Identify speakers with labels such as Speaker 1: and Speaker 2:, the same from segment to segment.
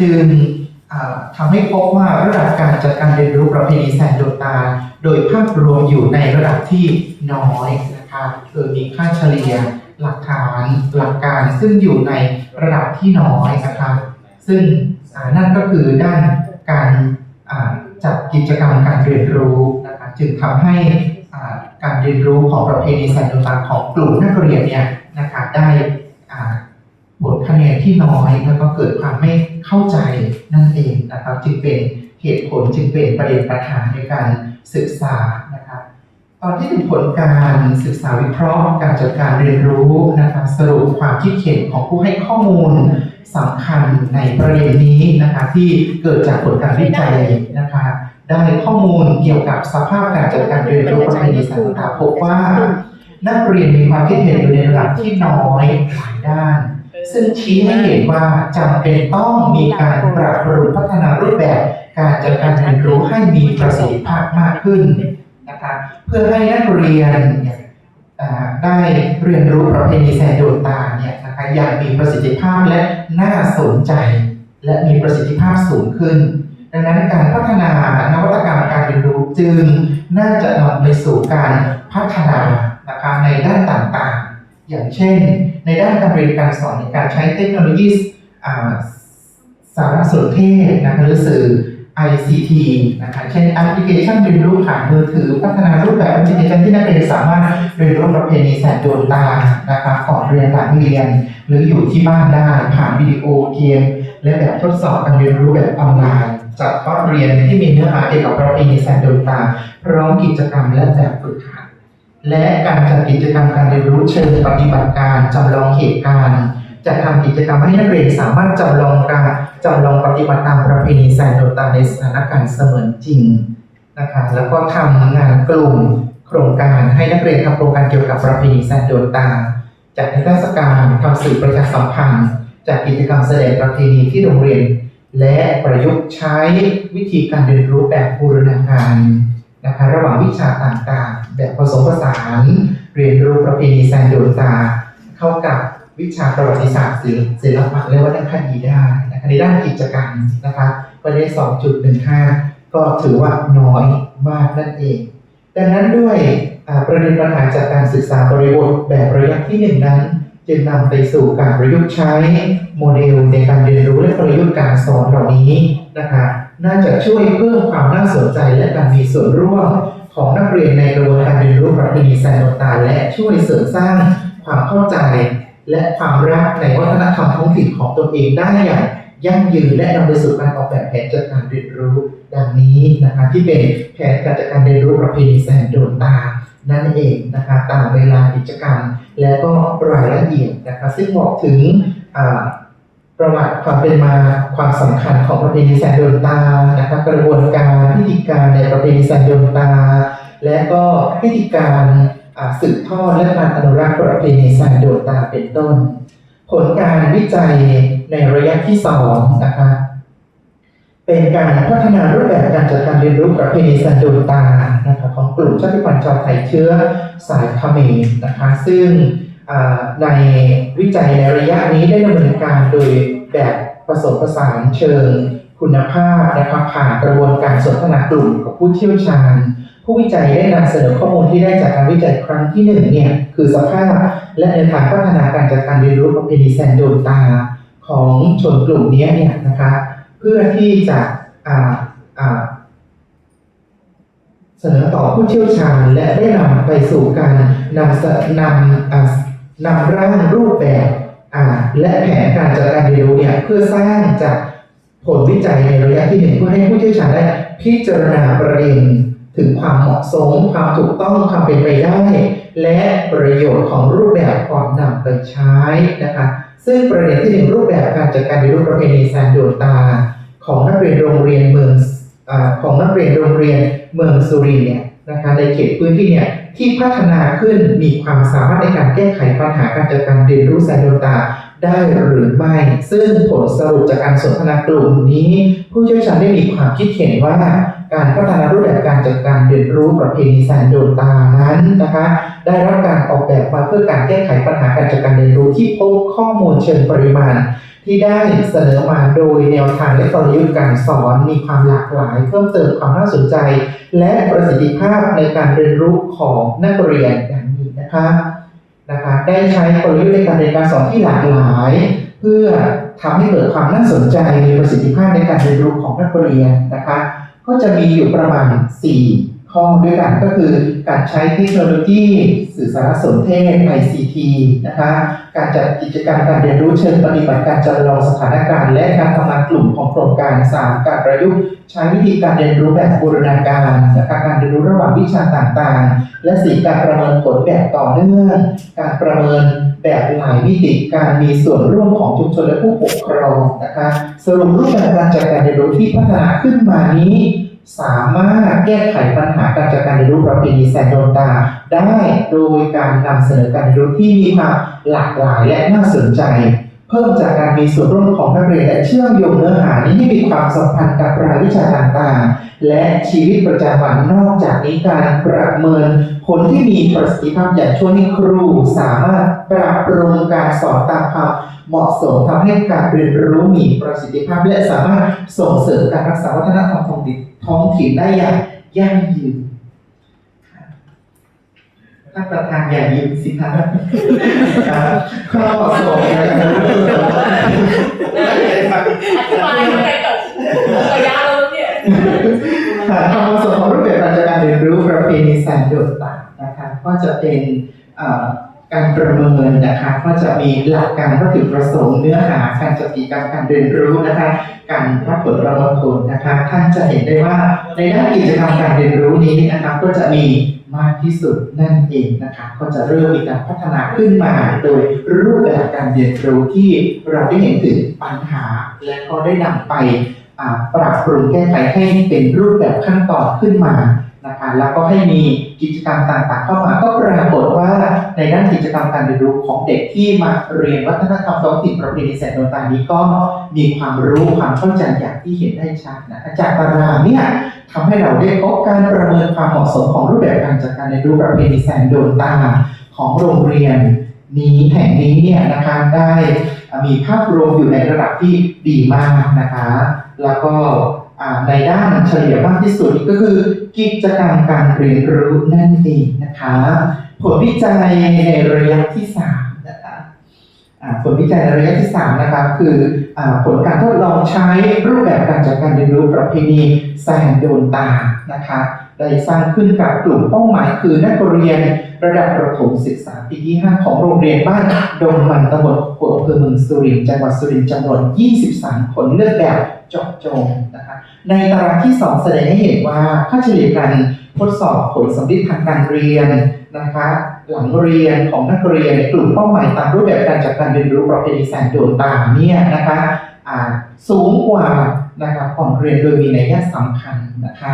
Speaker 1: จึงอ่าทำให้พบว่าระดับการจัดการเรียนรู้ประเพณีแซนโดตาโดยภาพรวมอยู่ในระดับที่น้อยนะคะโดยมีค่าเฉลี่ยหลักฐานหลักการซึ่งอยู่ในระดับที่น้อยนะคะซึ่งอ่านั่นก็คือด้านการจัดกิจกรรมการเรียนรู้นะคะจึงทำให้การเรียนรู้ของประเพณีแซนโดตาของกลุ่มนักเรียนเนี่ยนะคะได้ อ่าผลคะแนนที่น้อยแล้วก็เกิดความไม่เข้าใจนั่นเองนะครับ จึงเป็นเหตุผลจึงเป็นประเด็นปัญหาในการศึกษานะครับตอนที่ถึงผลการศึกษาวิเคราะห์ การจัดการเรียนรู้นะครับสรุปความคิดเห็นของผู้ให้ข้อมูลสำคัญในประเด็นนี้นะคะที่เกิดจากผลการวิจัยนะคะได้ข้อมูลเกี่ยวกับสภาพการจัดการเรียนรู้ประเพณีสารตาพบว่า นักเรียนมีความคิดเห็นอยู่ในระดับที่น้อยหลายด้าน ซึ่งชี้ให้เห็นว่าจำเป็นต้องมีการปรับปรุงพัฒนารูปแบบ การจัดการเรียนรู้ให้มีประสิทธิภาพมากขึ้นนะคะเพื่อให้นักเรียนเนี่ยได้เรียนรู้ประเพณีแซนโดตาเนี่ยนะคะอย่างมีประสิทธิภาพและน่าสนใจ และมีประสิทธิภาพสูงขึ้น ดังนั้นการพัฒนานวัตกรรมการเรียนรู้จึง น่าจะนำไปสู่การพัฒนานะคะในด้านต่างๆ อย่างเช่น ในด้านการเรียนการสอนในการใช้เทคโนโลยีสารสนเทศนะคะหรือสื่อ ICT นะคะเช่นแอปพลิเคชันเรียนรู้ผ่านมือถือ พัฒนารูปแบบแอปพลิเคชันที่นักเรียนสามารถเรียนรู้ประเพณีแสนโดนตานะคะก่อนเรียนหลังเรียน หรืออยู่ที่บ้านได้ผ่านวิดีโอเกม และแบบทดสอบการเรียนรู้แบบออนไลน์จัดคอร์สเรียนที่มีเนื้อหาเกี่ยวกับประเพณีแสนโดนตาพร้อมกิจกรรมและแบบฝึกหัด และการจัดกิจกรรมการเรียนรู้เชิงปฏิบัติการจำลองเหตุการณ์จะทำกิจกรรมให้นักเรียนสามารถจำลองการจำลองปฏิบัติตามประเพณีแซนโดตาในสถานการณ์เสมือนจริงนะคะแล้วก็ทำงานกลุ่มโครงการให้นักเรียนทำโครงการเกี่ยวกับประเพณีแซนโดตาจัดนิทรรศการทำสื่อประชาสัมพันธ์จัดกิจกรรมแสดงประเพณีที่โรงเรียน และประยุกต์ใช้วิธีการเรียนรู้แบบบูรณาการ นะคะระหว่างวิชาต่างๆ แบบผสมผสาน เรียนรู้ประเพณีแซนโดตา เข้ากับวิชาประวัติศาสตร์ศิลป์ศิลปะและวรรณคดีได้นะคะในด้านกิจกรรมนะคะก็ได้ 2.15 ก็ถือว่าน้อยมากนั่นเอง ดังนั้นด้วยประเด็นปัญหาจากการศึกษาบริบทแบบระยะที่หนึ่งนั้น จึงนำไปสู่การประยุกต์ใช้โมเดลในการเรียนรู้และประยุกต์การสอนเหล่านี้นะคะ น่าจะช่วยเพิ่มความน่าสนใจและการมีส่วนร่วมของนักเรียนในกระบวนการเรียนรู้ประเพณีแซนโนตาและช่วยเสริมสร้างความเข้าใจ และความรักในวัฒนธรรมท้องถิ่นของตนเองได้อย่างยั่งยืนและนำไปสู่การออกแบบแผนจัดการเรียนรู้ดังนี้นะคะที่เป็นแผนการจัดการเรียนรู้ประเพณีแซนโดตานั่นเองนะคะตามเวลากิจกรรม และก็รายละเอียดนะคะซึ่งบอกถึง ประวัติความเป็นมาความสำคัญของประเพณีแซนโดนตานะคะกระบวนการพิธีการในประเพณีแซนโดนตา และก็พิธีการสืบทอดและการอนุรักษ์ประเพณีแซนโดนตาเป็นต้น ผลการวิจัยในระยะที่สองนะคะเป็นการพัฒนารูปแบบการจัดการเรียนรู้ประเพณีแซนโดนตานะคะของกลุ่มชาติพันธุ์ชาวไทยเชื้อสายเขมรนะคะ ซึ่ง ในวิจัยในระยะนี้ได้ดำเนินการโดยแบบผสมผสานเชิงคุณภาพนะครับผ่านกระบวนการสนทนากลุ่มกับผู้เชี่ยวชาญ ผู้วิจัยได้นำเสนอข้อมูลที่ได้จากการวิจัยครั้งที่หนึ่งเนี่ยคือสภาพและแนวทางพัฒนาการจัดการเรียนรู้ประเพณีแซนโดนตาของชนกลุ่มนี้เนี่ยนะคะเพื่อที่จะเสนอต่อผู้เชี่ยวชาญและได้นำไปสู่การนำเสนำอ่า นำร่างรูปแบบอ่าและแผนการจัดการเรียนรู้เนี่ยเพื่อสร้างจากผลวิจัยในระยะที่หนึ่งเพื่อให้ผู้เชี่ยวชาญได้พิจารณาประเด็นถึงความเหมาะสม ความถูกต้องความเป็นไปได้ และประโยชน์ของรูปแบบก่อนนำไปใช้นะคะซึ่งประเด็นที่หนึ่งรูปแบบการจัดการเรียนรู้ประเพณีแซนโดตา ของนักเรียนโรงเรียนเมืองอของนักเรียนโรงเรียนเมืองสุรินเนี่ย นะคะในเขตพื้นที่เนี่ยที่พัฒนาขึ้นมีความสามารถในการแก้ไขปัญหาการจัดการเรียนรู้แซนโดตาได้หรือไม่ ซึ่งผลสรุปจากการสนทนากลุ่มนี้ ผู้เชี่ยวชาญได้มีความคิดเห็นว่า การพัฒนารูปแบบการจัดการเรียนรู้ประเพณีแสนโดนตานั้นนะคะ ได้รับการออกแบบมาเพื่อการแก้ไขปัญหาการจัดการเรียนรู้ที่พบข้อมูลเชิงปริมาณ ที่ได้เสนอมาโดยแนวทางและกลยุทธ์การสอนมีความหลากหลาย เพิ่มเติมความน่าสนใจ และประสิทธิภาพในการเรียนรู้ของนักเรียนอย่างนี้นะคะนะคะได้ใช้กลยุทธ์ในการเรียนการสอนที่หลากหลาย เพื่อทำให้เกิดความน่าสนใจมีประสิทธิภาพในการเรียนรู้ของนักเรียนนะคะ ก็จะมีอยู่ประมาณ 4 ข้อด้วยกันก็คือ การใช้เทคโนโลยี สื่อสารสนเทศ ICT นะคะ การจัดกิจกรรมการเรียนรู้เชิงปฏิบัติการจำลองสถานการณ์ และการทำงานกลุ่มของโครงการ 3 การประยุกต์ ใช้วิธีการเรียนรู้แบบบูรณาการนะคะการเรียนรู้ระหว่างวิชาต่างๆ และสี่การประเมินผลแบบต่อเนื่อง การประเมินแบบหลายมิติการมีส่วนร่วมของชุมชนและผู้ปกครองนะคะสรุปรูปแบบการจัดการเรียนรู้ที่พัฒนาขึ้นมานี้ สามารถแก้ไขปัญหาการจัดการเรียนรู้ประเพณีแสนโดนตา ได้โดยการนำเสนอการเรียนรู้ที่มีความหลากหลายและน่าสนใจ เพิ่มจากการมีส่วนร่วมของนักเรียนและเชื่อมโยงเนื้อหานี้ให้มีความสัมพันธ์กับรายวิชาต่างๆ และชีวิตประจำวันนอกจากนี้การประเมินผลที่มีประสิทธิภาพอย่างช่วยให้ครูสามารถปรับปรุงการสอนตามความเหมาะสมทำให้การเรียนรู้มีประสิทธิภาพ และสามารถส่งเสริมการรักษาวัฒนธรรมท้องถิ่นท้องถิ่นได้อย่างยั่งยืนท่านประธานอย่ายิ้มสิครับครับ ข้อสองนะครับ
Speaker 2: อธิบายไม่ได้จบระยะแล้วเนี่ย
Speaker 1: ฐานความเหมาะสมของรูปแบบการจัดการเรียนรู้ประเพณีแสนโดดต่างนะคะก็จะเป็นการประเมินนะคะก็จะมีหลักการวัตถุประสงค์เนื้อหาการจัดกิจกรรมการเรียนรู้นะคะ การรับผลประมวลผลนะคะท่านจะเห็นได้ว่าในด้านกิจกรรมการเรียนรู้นี้นะคะก็จะมี มากที่สุดนั่นเองนะคะก็จะเริ่มมีการพัฒนาขึ้นมาโดยรูปแบบการเรียนรู้ที่เราได้เห็นถึงปัญหา และก็ได้นำไปปรับปรุงแก้ไขให้เป็นรูปแบบขั้นตอนขึ้นมานะคะแล้วก็ให้มีกิจกรรมต่างๆ เข้ามาก็ปรากฏว่า ในด้านกิจกรรมการเรียนรู้ของเด็กที่มาเรียนวัฒนธรรมท้องถิ่นประเพณีแสนโดนตานี้ก็มีความรู้ความเข้าใจอย่างที่เห็นได้ชัดนะคะจากตารางเนี่ยทำให้เราได้พบการประเมินความเหมาะสมของรูปแบบการจัดการเรียนรู้ประเพณีแสนโดนตาของโรงเรียนนี้แห่งนี้เนี่ยนะคะได้มีภาพรวมอยู่ในระดับที่ดีมากนะคะ แล้วก็ ในด้านเฉลี่ยมากที่สุดก็คือกิจกรรมการเรียนรู้นั่นเองนะคะ ผลวิจัยในระยะที่สามนะคะผลวิจัยในระยะที่สามนะครับ คืออผลการทดลองใช้รูปแบบการจัดการเรียนรู้ประเพณีแสงโดนตานะคะ ได้สร้างขึ้นกับกลุ่มเป้าหมายคือนักเรียน ระดับประถมศึกษาปีที่ 5 ของโรงเรียนบ้านดงมันตำบลโขกอำเภอเมืองสุรินทร์จังหวัดสุรินทร์จำนวน 23 คนเลือกแบบเจาะจงนะคะในตารางที่ 2 แสดงให้เห็นว่าค่าเฉลี่ยการทดสอบผลสำลิดทางการเรียนนะคะหลังเรียนของนักเรียนในกลุ่มเป้าหมายตามรูปแบบการจัดการเรียนรู้ประเพณีแสนโดนตาเนี่ยนะคะอ่าสูงกว่านะคะก่อนเรียนโดยมีนัยยะสำคัญนะคะ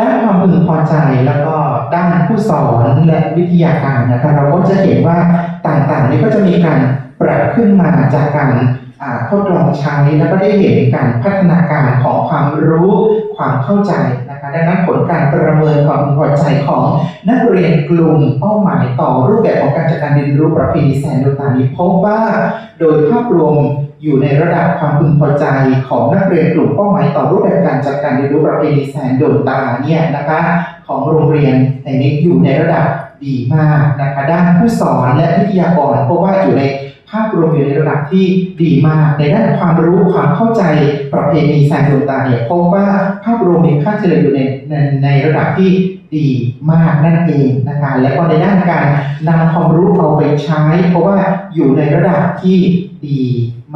Speaker 1: ด้านความพึงพอใจแล้วก็ด้านผู้สอนและวิทยาการนะคะเราก็จะเห็นว่าต่างๆ นี้ก็จะมีการปรับขึ้นมาจากการ ทดลองใช้แล้วก็ได้เห็นการพัฒนาการของความรู้ความเข้าใจนะคะดังนั้นผลการประเมินความพึงพอใจของนักเรียนกลุ่มเป้าหมายต่อรูปแบบของการจัดการเรียนรู้ประเพณีแสนโดตานี้พบว่า โดยภาพรวมอยู่ในระดับความพึงพอใจของนักเรียนกลุ่มเป้าหมายต่อรูปแบบการจัดการเรียนรู้ประเพณีแสนโดนตาเนี่ยนะคะของโรงเรียนในนี้อยู่ในระดับดีมากนะคะด้านผู้สอนและวิทยากรเพราะว่าอยู่ใน ภาพรวมอยู่ในระดับที่ดีมาก ในด้านความรู้ความเข้าใจประเพณีแสนโดนตาเนี่ยพบว่าภาพรวมมีค่าเฉลี่ยอยู่ในในในระดับที่ดีมากนั่นเองนะคะและก็ในด้านการนำความรู้เอาไปใช้ เพราะว่าอยู่ในระดับที่ดี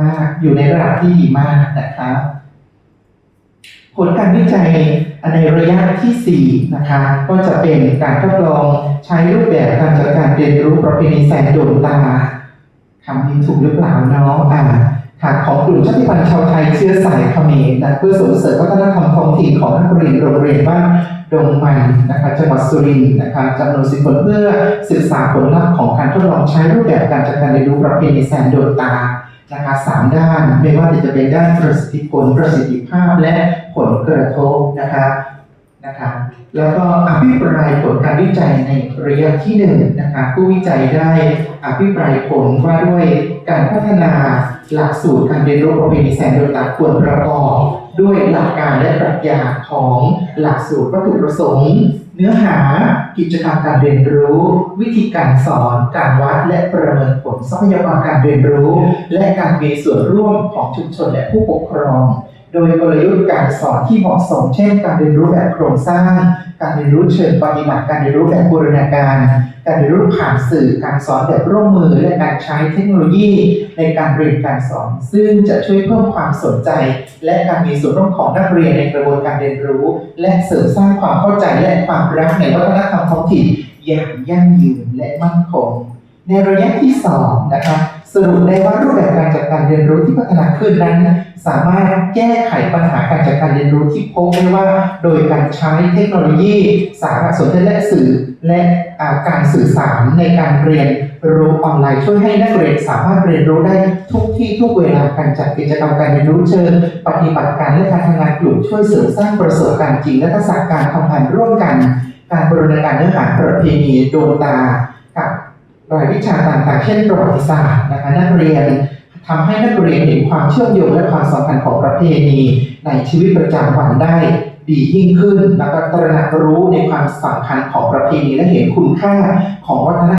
Speaker 1: มาก อยู่ในระดับที่ดีมากนะคะผลการวิจัยในระยะที่ 4 นะคะ ก็จะเป็นการทดลองใช้รูปแบบการจัดการเรียนรู้ประเพณีแสนโดนตา คำนี้ถูกหรือเปล่าเนาะอ่าค่ะของกลุ่มชาติพันธุ์ชาวไทยเชื้อสายเขมรนะเพื่อส่งเสริมวัฒนธรรมท้องถิ่นของนักเรียนโรงเรียนบ้านดงมันนะคะจังหวัดสุรินทร์นะคะจำนวนสิบคนเพื่อศึกษาผลลัพธ์ของการทดลองใช้รูปแบบการจัดการเรียนรู้ประเพณีแสนโดนตานะคะสามด้านไม่ว่าจะเป็นด้านประสิทธิผลประสิทธิภาพและผลกระทบนะคะ นะคะแล้วก็อภิปรายผลการวิจัยในระยะที่หนึ่งนะคะผู้วิจัยได้อภิปรายผลว่าด้วยการพัฒนาหลักสูตรการเรียนรู้ประเพณีแสนโดตาควรประกอบด้วยหลักการและปรัชญาของหลักสูตรวัตถุประสงค์ เนื้อหากิจกรรมการเรียนรู้ วิธีการสอน การวัดและประเมินผลทรัพยากรการเรียนรู้ และการมีส่วนร่วมของชุมชนและผู้ปกครอง โดยกลยุทธ์การสอนที่เหมาะสม เช่น การเรียนรู้แบบโครงสร้าง การเรียนรู้เชิงปฏิบัติ การเรียนรู้แบบบูรณาการ การเรียนรู้ผ่านสื่อ การสอนแบบร่วมมือ และการใช้เทคโนโลยี ในการเรียนการสอน ซึ่งจะช่วยเพิ่มความสนใจ และการมีส่วนร่วมของนักเรียนในกระบวนการเรียนรู้ และเสริมสร้างความเข้าใจและความรักในวัฒนธรรมท้องถิ่นอย่างยั่งยืนและมั่นคง ในระยะที่สองนะคะ สรุปได้ว่ารูปแบบการจัดการเรียนรู้ที่พัฒนาขึ้นนั้น สามารถแก้ไขปัญหาการจัดการเรียนรู้ที่พบได้ว่า โดยการใช้เทคโนโลยี สารสนเทศและสื่อ และาการสื่อสารในการเรียนรู้ออนไลน์ช่วยให้นักเรียนสามารถเรียนรู้ได้ทุกที่ทุกเวลาการจัดกิจกรรมการเรียนรู้เชิงปฏิบัติการและการทำงานกลุ่มช่วยเสริมสร้างประสบการณ์จริงและทักษะการทำงานร่วมกัน การบริการเนื้อหาประเพณีโดนตา รายวิชาต่างๆ เช่นประวัติศาสตร์นะคะนักเรียนทำให้นักเรียนเห็นความเชื่อมโยงและความสำคัญของประเพณีในชีวิตประจำวันได้ดียิ่งขึ้น แล้วก็ตระหนักรู้ในความสำคัญของประเพณีและเห็นคุณค่าของวัฒนธรรม